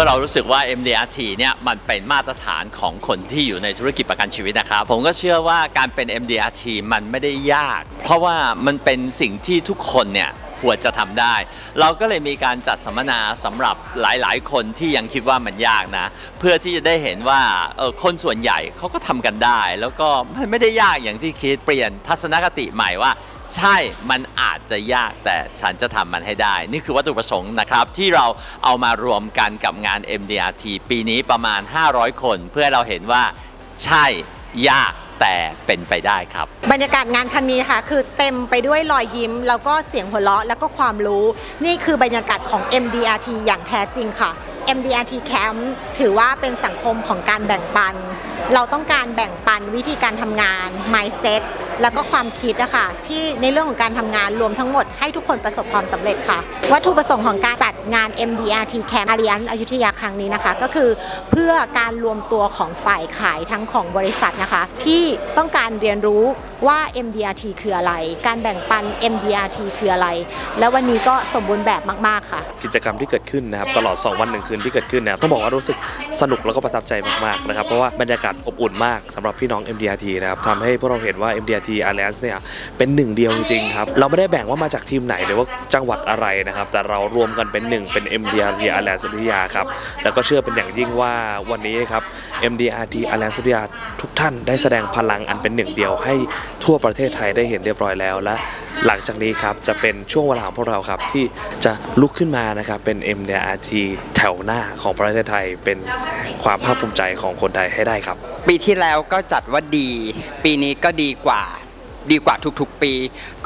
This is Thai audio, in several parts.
มื่อเรารู้สึกว่า MDRT เนี่ยมันเป็นมาตรฐานของคนที่อยู่ในธุรกิจประกันชีวิตนะครับ ผมก็เชื่อว่าการเป็น MDRT มันไม่ได้ยาก เพราะว่ามันเป็นสิ่งที่ทุกคนเนี่ยควรจะทำได้ เราก็เลยมีการจัดสัมมนาสำหรับหลาย ๆ คนที่ยังคิดว่ามันยากนะ เพื่อที่จะได้เห็นว่าออคนส่วนใหญ่เขาก็ทำกันได้ แล้วก็มันไม่ได้ยากอย่างที่คิดเปลี่ยนทัศนคติใหม่ว่า ใช่มันอาจจะยากแต่ฉันจะทำมันให้ได้ นี่คือวัตถุประสงค์นะครับ ที่เราเอามารวมกันกับงาน MDRT ปีนี้ประมาณ 500 คน เพื่อให้เราเห็นว่าใช่ยากแต่เป็นไปได้ครับ บรรยากาศงานครั้งนี้ค่ะ คือเต็มไปด้วยรอยยิ้ม แล้วก็เสียงหัวเราะแล้วก็ความรู้ นี่คือบรรยากาศของ MDRT อย่างแท้จริงค่ะ MDRT Camp ถือว่าเป็นสังคมของการแบ่งปัน เราต้องการแบ่งปันวิธีการทำงาน mindset แล้วก็ความคิดอะค่ะที่ในเรื่องของการทำงานรวมทั้งหมดให้ทุกคนประสบความสำเร็จค่ะ วัตถุประสงค์ของการจัดงาน MDRT Camp อาริยันอยุธยาครั้งนี้นะคะ ก็คือเพื่อการรวมตัวของฝ่ายขายทั้งของบริษัทนะคะ ที่ต้องการเรียนรู้ว่า MDRT คืออะไร การแบ่งปัน MDRT คืออะไร และวันนี้ก็สมบูรณ์แบบมาก ๆ ค่ะ กิจกรรมที่เกิดขึ้นนะครับตลอด 2 วันหนึ่งคืนที่เกิดขึ้นนะครับต้องบอกว่ารู้สึกสนุกแล้วก็ประทับใจมากๆนะครับเพราะว่าบรรยากาศอบอุ่นมากสำหรับพี่น้อง MDRT นะครับทำให้พวกเราเห็นว่า MDRT Alliance เนี่ยเป็นหนึ่งเดียวจริงๆครับ เราไม่ได้แบ่งว่ามาจากทีมไหนหรือว่าจังหวัดอะไรนะครับ แต่เรารวมกันเป็นหนึ่งเป็น MDRT Alliance วิยาครับ แล้วก็เชื่อเป็นอย่างยิ่งว่าวันนี้ครับ MDRT Alliance วิยาทุกท่านได้แสดงพลังอันเป็นหนึ่งเดียวให้ทั่วประเทศไทยได้เห็นเรียบร้อยแล้วและหลังจากนี้ครับจะเป็นช่วงเวลาของพวกเราครับที่จะลุกขึ้นมานะครับเป็น MDRT แถวหน้าของประเทศไทยเป็นความภาคภูมิใจของคนไทยให้ได้ครับ ปีที่แล้วก็จัดว่าดี ปีนี้ก็ดีกว่า ดีกว่าทุกๆปี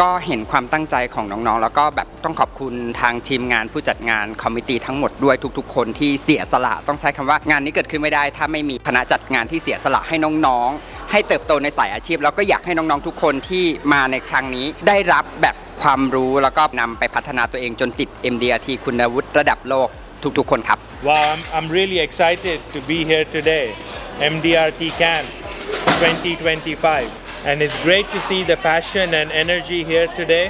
ก็เห็นความตั้งใจของน้องๆ แล้วก็แบบต้องขอบคุณทางทีมงานผู้จัดงานคอมมิตี้ทั้งหมดด้วยทุก ๆ คนที่เสียสละ ต้องใช้คำว่างานนี้เกิดขึ้นไม่ได้ ถ้าไม่มีคณะจัดงานที่เสียสละให้น้องๆ ให้เติบโตในสายอาชีพ แล้วก็อยากให้น้องๆทุกคนที่มาในครั้งนี้ได้รับแบบความรู้แล้วก็นำไปพัฒนาตัวเองจนติด MDRT คุณวุฒิระดับโลกทุกๆ คนครับ Wow, I'm, I'm really excited to be here today. MDRT Camp 2025. And it's great to see the passion and energy here today.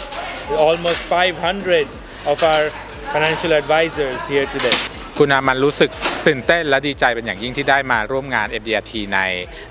Almost 500 of our financial advisors here today. คุณอามันรู้สึกตื่นเต้นและดีใจเป็นอย่างยิ่งที่ได้มาร่วมงาน MDRT ใน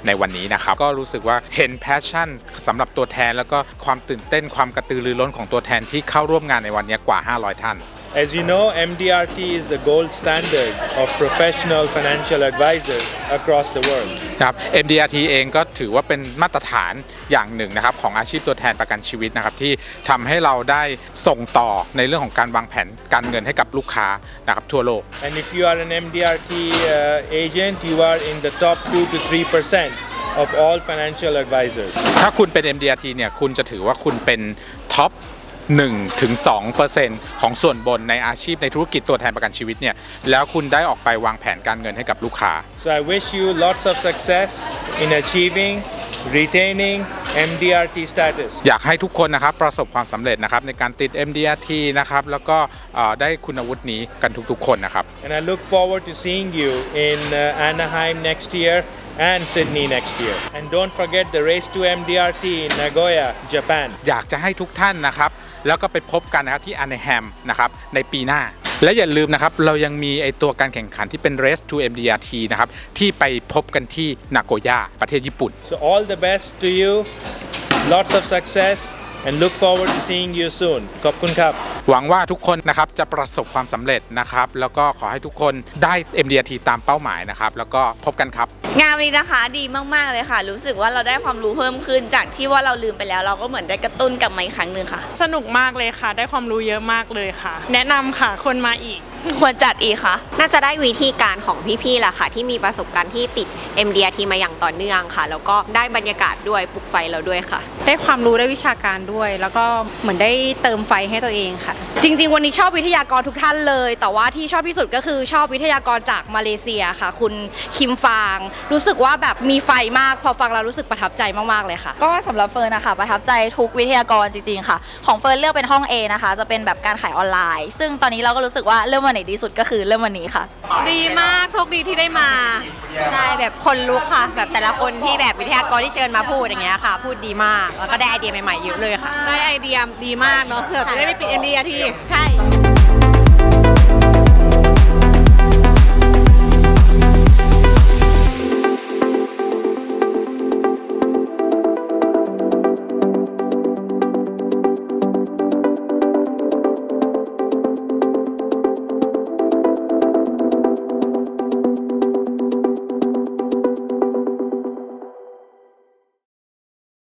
ในวันนี้นะครับ ก็รู้สึกว่าเห็นแพชชั่นสำหรับตัวแทน แล้วก็ความตื่นเต้นความกระตือรือร้นของตัวแทนที่เข้าร่วมงานในวันนี้กว่า 500 ท่าน As you know, MDRT is the gold standard of professional financial advisors across the world. ครับ MDRT เองก็ถือว่าเป็นมาตรฐานอย่างหนึ่งนะครับของอาชีพตัวแทนประกันชีวิตนะครับที่ทำให้เราได้ส่งต่อในเรื่องของการวางแผนการเงินให้กับลูกค้านะครับทั่วโลก And if you are an MDRT uh, agent, you are in the top 2 to 3 percent of all financial advisors. ถ้าคุณเป็น MDRT เนี่ยคุณจะถือว่าคุณเป็นท็อป 1ถึง2%ของส่วนบนในอาชีพในธุรกิจตัวแทนประกันชีวิตเนี่ยแล้วคุณได้ออกไปวางแผนการเงินให้กับลูกค้า So I wish you lots of success in achieving, retaining MDRT status. อยากให้ทุกคนนะครับประสบความสำเร็จนะครับในการติด MDRT นะครับแล้วก็เอ่อได้คุณวุฒินี้กันทุกๆคนนะครับ And I look forward to seeing you in uh, Anaheim next year and Sydney next year. And don't forget the race to MDRT in Nagoya, Japan. อยากจะให้ทุกท่านนะครับ แล้วก็ไปพบกันนะครับที่อันเนแฮมนะครับในปีหน้า และอย่าลืมนะครับเรายังมีไอตัวการแข่งขันที่เป็น Race to MDRT นะครับที่ไปพบกันที่นาโกย่าประเทศญี่ปุ่น So all the best to you, lots of success, and look forward to seeing you soon. Kopkun Kap. หวังว่าทุกคนนะครับจะประสบความสำเร็จนะครับ แล้วก็ขอให้ทุกคนได้ MDRT ตามเป้าหมายนะครับ แล้วก็พบกันครับ งานวันนี้นะคะดีมาก ๆ เลยค่ะ รู้สึกว่าเราได้ความรู้เพิ่มขึ้น จากที่ว่าเราลืมไปแล้ว เราก็เหมือนได้กระตุ้นกลับมาอีกครั้งหนึ่งค่ะ สนุกมากเลยค่ะ ได้ความรู้เยอะมากเลยค่ะ แนะนำค่ะคนมาอีก ควรจัดอีกค่ะน่าจะได้วิธีการของพี่ๆแหละค่ะ ที่มีประสบการณ์ที่ติด MDRT มาอย่างต่อเนื่องค่ะ แล้วก็ได้บรรยากาศด้วยปลุกไฟเราด้วยค่ะ ได้ความรู้ได้วิชาการด้วย แล้วก็เหมือนได้เติมไฟให้ตัวเองค่ะ จริง ๆ วันนี้ชอบวิทยากรทุกท่านเลย แต่ว่าที่ชอบที่สุดก็คือชอบวิทยากรจากมาเลเซียค่ะ คุณคิมฟาง รู้สึกว่าแบบมีไฟมากพอฟังแล้วรู้สึกประทับใจมากๆเลยค่ะ ก็สำหรับเฟิร์นนะคะประทับใจทุกวิทยากรจริง ๆ ค่ะ ของเฟิร์นเลือกเป็นห้อง A นะคะ จะเป็นแบบการขายออนไลน์ ซึ่งตอนนี้เราก็รู้สึกว่าเริ่มวันไหนดีสุดก็คือเริ่มวันนี้ค่ะ ดีมากโชคดีที่ได้มาใช่แบบคนลุกค่ะ แบบแต่ละคนที่แบบวิทยากรที่เชิญมาพูดอย่างเงี้ยค่ะ พูดดีมากแล้วก็ได้ไอเดียใหม่ๆเยอะเลยค่ะ ได้ไอเดียดีมากเนาะเผื่อจะได้ไปปิด MDRT ใช่